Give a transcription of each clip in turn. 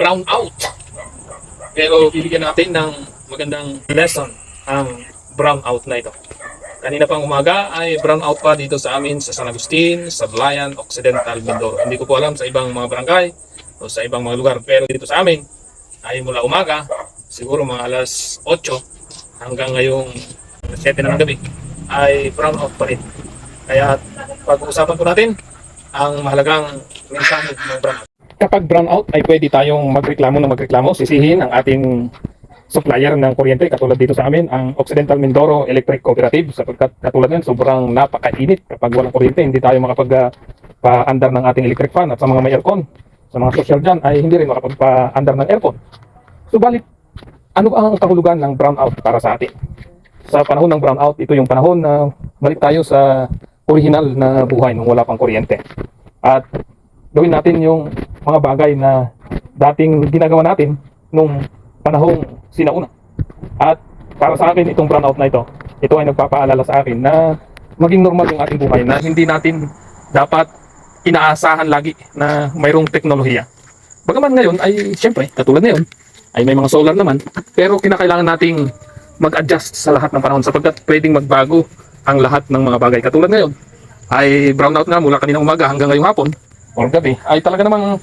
brown out. Pero bibigyan natin ng magandang lesson ang brown out na ito. Kanina pang umaga ay brown out pa dito sa amin sa San Agustin, sa Blayan, Occidental, Mindoro. Hindi ko po alam sa ibang mga barangay o sa ibang mga lugar. Pero dito sa amin ay mula umaga, siguro mga alas 8 hanggang ngayong 7 na ng gabi ay brown out pa rin. Kaya pag-uusapan po natin ang mahalagang mensahe ng brown out. Kapag brown out ay pwede tayong magreklamo ng magreklamo, sisihin ang ating supplier ng kuryente katulad dito sa amin ang Occidental Mindoro Electric Cooperative sapagkat katulad yan sobrang napakainit kapag walang kuryente. Hindi tayo makapag uh, paandar ng ating electric fan at sa mga may aircon sa mga social dyan ay hindi rin makapagpa-andar ng aircon. Subalit ano ang kahulugan ng brownout para sa atin? Sa panahon ng brownout ito yung panahon na balik tayo sa original na buhay nung wala pang kuryente. At gawin natin yung mga bagay na dating ginagawa natin nung panahong sinauna. At para sa akin itong brownout na ito, ito ay nagpapaalala sa akin na maging normal yung ating buhay na hindi natin dapat inaasahan lagi na mayroong teknolohiya. Bagaman ngayon ay siyempre katulad ngayon ay may mga solar naman pero kinakailangan nating mag-adjust sa lahat ng panahon sapagkat pwedeng magbago ang lahat ng mga bagay. Katulad ngayon ay brownout nga mula kaninang umaga hanggang ngayong hapon or gabi ay talaga namang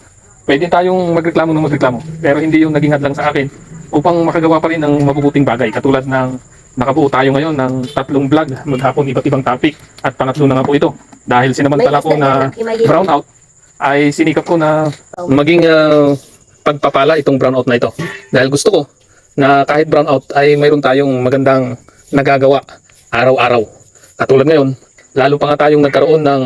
pwede tayong magreklamo ng magreklamo pero hindi yung naging hadlang sa akin upang makagawa pa rin ng mabubuting bagay. Katulad ng nakabuo tayo ngayon ng tatlong vlog maghapon iba't ibang topic. At pangatlo na nga po ito. Dahil sinamantala ko na brownout ay sinikap ko na maging ah, pagpapala itong brownout na ito. Dahil gusto ko na kahit brownout ay mayroon tayong magandang nagagawa araw-araw. Katulad ngayon lalo pa nga tayong nagkaroon ng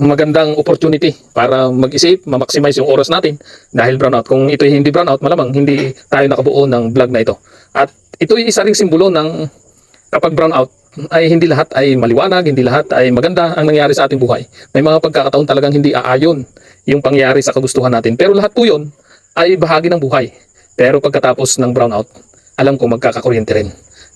magandang opportunity para mag-isip, ma-maximize yung oras natin dahil brownout. Kung ito hindi brownout, malamang hindi tayo nakabuo ng vlog na ito. At ito ay isa ring simbolo ng kapag brownout ay hindi lahat ay maliwanag, hindi lahat ay maganda ang nangyari sa ating buhay. May mga pagkakataon talagang hindi aayon yung pangyari sa kagustuhan natin. Pero lahat po yun ay bahagi ng buhay. Pero pagkatapos ng brownout, alam ko magkakakuryente rin.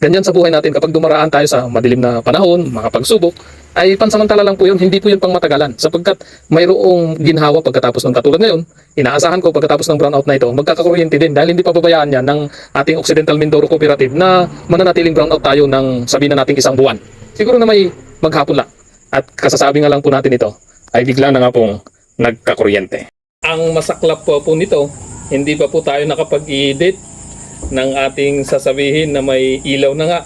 Ganyan sa buhay natin kapag dumaraan tayo sa madilim na panahon, mga pagsubok, ay pansamantala lang po yun, hindi po yun pang matagalan. Sapagkat mayroong ginhawa pagkatapos ng katulad ngayon, inaasahan ko pagkatapos ng brownout na ito, magkakakuryente din dahil hindi pababayaan yan ng ating Occidental Mindoro Cooperative na mananatiling brownout tayo ng sabihin na nating isang buwan. Siguro na may maghapon lang. At kasasabi nga lang po natin ito, ay bigla na nga pong nagkakuryente. Ang masaklap po po nito, hindi pa po tayo nakapag-edit ng ating sasabihin na may ilaw na nga.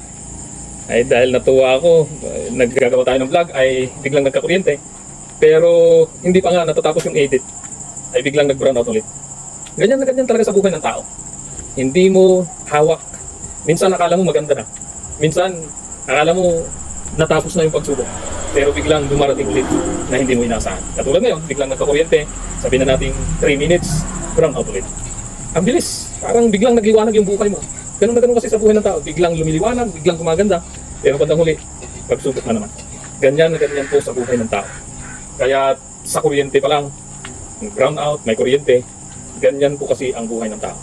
Ay dahil natuwa ako naggagawa tayo ng vlog ay biglang nagkakuryente. Pero hindi pa nga natatapos yung edit. Ay biglang nag brown out ulit. Ganyan na ganyan talaga sa buhay ng tao. Hindi mo hawak. Minsan akala mo maganda na. Minsan akala mo natapos na yung pagsubok. Pero biglang dumarating ulit na hindi mo inaasahan. Katulad ngayon biglang nagkakuryente. Sabi na natin 3 minutes brown out ulit. Ang bilis. Parang biglang nagliwanag yung buhay mo. Ganun na ganun kasi sa buhay ng tao. Biglang lumiliwanag, biglang gumaganda. Pero bandang huli, pagsubok na naman. Ganyan na ganyan po sa buhay ng tao. Kaya sa kuryente pa lang, brown out, may kuryente, ganyan po kasi ang buhay ng tao.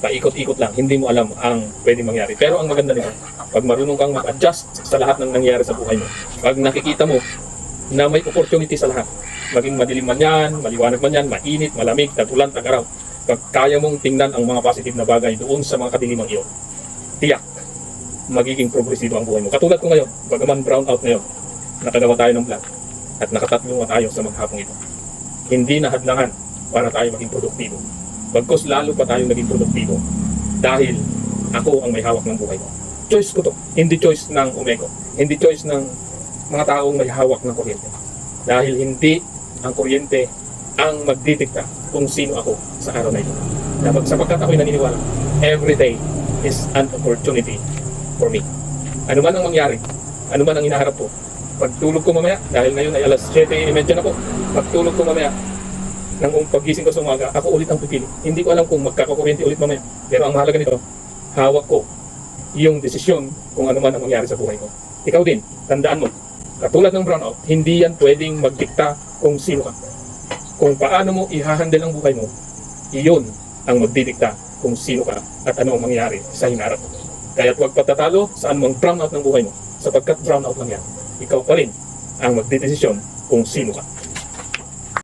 Paikot-ikot lang, hindi mo alam ang pwedeng mangyari. Pero ang maganda nito, pag marunong kang mag-adjust sa lahat ng nangyari sa buhay mo, pag nakikita mo na may opportunity sa lahat, maging madilim man yan, maliwanag man yan, mainit, malamig, tagulan, tagaraw, kaya mong tingnan ang mga positive na bagay doon sa mga kadilimang iyon, tiyak, magiging progresibo ang buhay mo. Katulad ko ngayon, bagaman brown out ngayon, nakagawa tayo ng vlog at nakatatlo na tayo sa maghapong ito. Hindi na hadlangan para tayo maging produktibo. Bagkos lalo pa tayo naging produktibo dahil ako ang may hawak ng buhay ko. Choice ko to, hindi choice ng Umeko, hindi choice ng mga taong may hawak ng kuryente. Dahil hindi ang kuryente ang magdidikta kung sino ako sa araw na ito. Dapat sapagkat ako'y naniniwala, every day is an opportunity for me. Ano man ang mangyari, ano man ang inaharap ko, pagtulog ko mamaya, dahil ngayon ay alas 7.30 na po, pagtulog ko mamaya, nang pagising ko sa umaga, ako ulit ang pipili. Hindi ko alam kung magkakakuryente ulit mamaya. Pero ang mahalaga nito, hawak ko yung desisyon kung ano man ang mangyari sa buhay ko. Ikaw din, tandaan mo, katulad ng brownout, hindi yan pwedeng magdikta kung sino ka kung paano mo ihahandle ang buhay mo, iyon ang magdidikta kung sino ka at ano ang mangyari sa hinarap mo. Kaya huwag patatalo saan mang brown out ng buhay mo sapagkat brown out lang yan. Ikaw pa rin ang magdidesisyon kung sino ka.